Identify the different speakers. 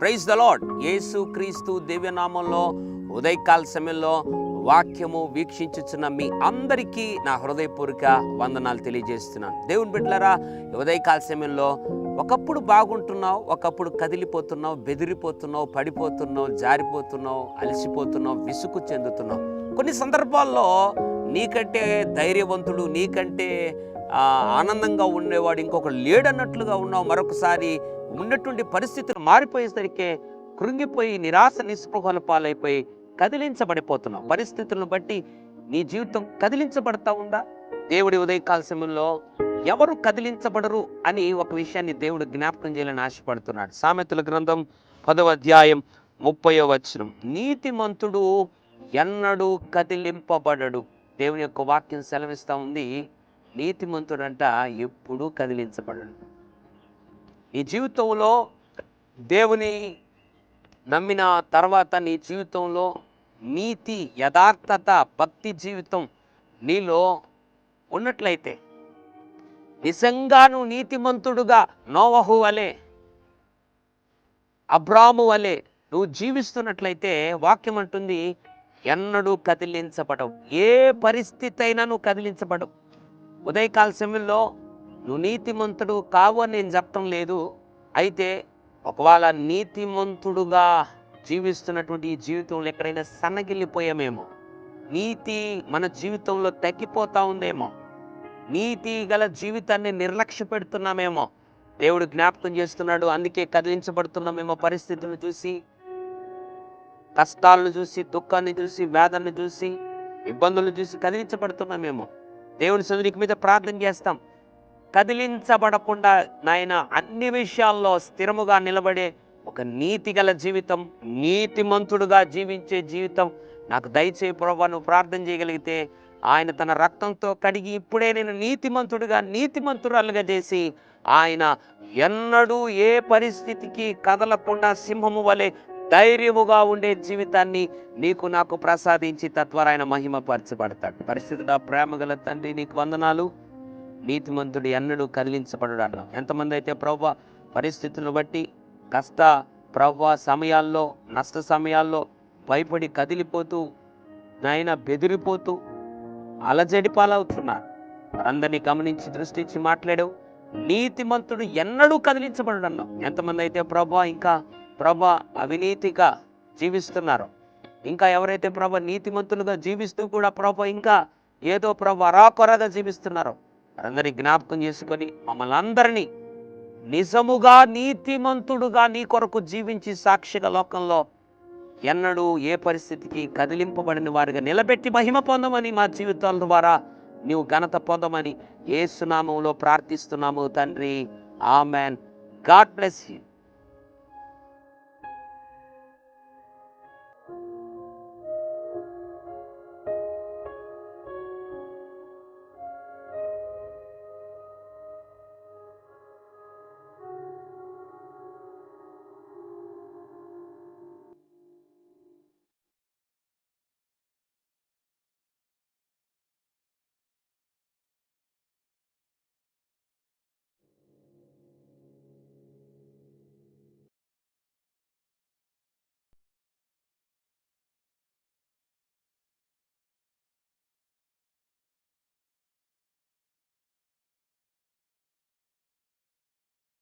Speaker 1: Praise the lord యేసు క్రీస్తు దివ్యనామంలో ఉదయకాల సమయంలో వాక్యము వీక్షించుచున్న మీ అందరికీ నా హృదయపూర్వక వందనాలు తెలియజేస్తున్నాను. దేవుని బిడ్డలరా ఉదయకాల సమయంలో ఒకప్పుడు బాగుంటున్నావు ఒకప్పుడు కదిలిపోతున్నావు బెదిరిపోతున్నావు పడిపోతున్నావు జారిపోతున్నావు అలసిపోతున్నావు విసుగు చెందుతున్నావు. కొన్ని సందర్భాల్లో నీకంటే ధైర్యవంతుడు నీకంటే ఆనందంగా ఉండేవాడు ఇంకొకడు లేడన్నట్లుగా ఉన్నావు. మరొకసారి ఉన్నటువంటి పరిస్థితులు మారిపోయేసరికి కృంగిపోయి నిరాశ నిస్పృహల పాలైపోయి కదిలించబడిపోతున్నావు. పరిస్థితులను బట్టి నీ జీవితం కదిలించబడతా ఉందా? దేవుడి ఉదయకాల సమయంలో ఎవరు కదిలించబడరు అని ఒక విషయాన్ని దేవుడు జ్ఞాపకం చేయాలని ఆశపడుతున్నాడు. సామెతల గ్రంథం పదవ అధ్యాయం ముప్పయో వచనం. నీతిమంతుడు ఎన్నడూ కదిలింపబడడు. దేవుని యొక్క వాక్యం సెలవిస్తూ ఉంది. నీతిమంతుడంట ఎప్పుడూ కదిలించబడడు. ఈ జీవితంలో దేవుని నమ్మిన తర్వాత నీ జీవితంలో నీతి యథార్థత భక్తి జీవితం నీలో ఉన్నట్లయితే నిజంగా నువ్వు నీతిమంతుడుగా నోవహు వలె అబ్రాము వలె నువ్వు జీవిస్తున్నట్లయితే వాక్యం అంటుంది ఎన్నడూ కదిలించబడవు. ఏ పరిస్థితి అయినా నువ్వు కదిలించబడవు. ఉదయకాల సమయంలో నువ్వు నీతిమంతుడు కావు అని నేను చెప్పటం లేదు. అయితే ఒకవేళ నీతిమంతుడుగా జీవిస్తున్నటువంటి ఈ జీవితంలో ఎక్కడైనా సన్నగిల్లిపోయామేమో నీతి మన జీవితంలో తగ్గిపోతా ఉందేమో నీతి గల జీవితాన్ని నిర్లక్ష్య పెడుతున్నామేమో దేవుడు జ్ఞాపకం చేస్తున్నాడు అందుకే కదిలించబడుతున్నామేమో పరిస్థితులను చూసి కష్టాలను చూసి దుఃఖాన్ని చూసి వేదనని చూసి ఇబ్బందులను చూసి కదిలించబడుతున్నామేమో. దేవుని సదునికి మీద ప్రార్థన చేస్తాం. కదిలించబడకుండా నాయన అన్ని విషయాల్లో స్థిరముగా నిలబడే ఒక నీతి గల జీవితం నీతిమంతుడుగా జీవించే జీవితం నాకు దయచేయి ప్రభా నువ్వు ప్రార్థన చేయగలిగితే ఆయన తన రక్తంతో కడిగి ఇప్పుడే నేను నీతిమంతుడిగా నీతిమంతురాలుగా చేసి ఆయన ఎన్నడూ ఏ పరిస్థితికి కదలకుండా సింహము వలె ధైర్యముగా ఉండే జీవితాన్ని నీకు నాకు ప్రసాదించి తద్వారా ఆయన మహిమపరచబడతాడు. పరిస్థితుడా ప్రేమ గల తండ్రి నీకు వందనాలు. నీతిమంతుడు ఎన్నడూ కదిలించబడు అన్నాం ఎంతమంది అయితే ప్రవ్వ పరిస్థితులను బట్టి కష్ట ప్రవ్వ సమయాల్లో నష్ట సమయాల్లో భయపడి కదిలిపోతూ నాయన బెదిరిపోతూ అలజడి పాలవుతున్నారు అందరినీ గమనించి దృష్టించి మాట్లాడావు. నీతిమంతుడు ఎన్నడూ కదిలించబడు అన్నాం ఎంతమంది అయితే ప్రభా ఇంకా ప్రభా అవినీతిగా జీవిస్తున్నారు ఇంకా ఎవరైతే ప్రభ నీతిమంతులుగా జీవిస్తూ కూడా ప్రభ ఇంకా ఏదో ప్రభ అరాకొరగా జీవిస్తున్నారో అందరినీ జ్ఞాపకం చేసుకొని మమ్మల్ని అందరినీ నిజముగా నీతిమంతుడుగా నీ కొరకు జీవించి సాక్షిగా లోకంలో ఎన్నడూ ఏ పరిస్థితికి కదిలింపబడిన వారిగా నిలబెట్టి మహిమ పొందమని మా జీవితాల ద్వారా నీవు ఘనత పొందమని ఏ సునామంలో ప్రార్థిస్తున్నాము తండ్రి. ఆమెన్. God bless you.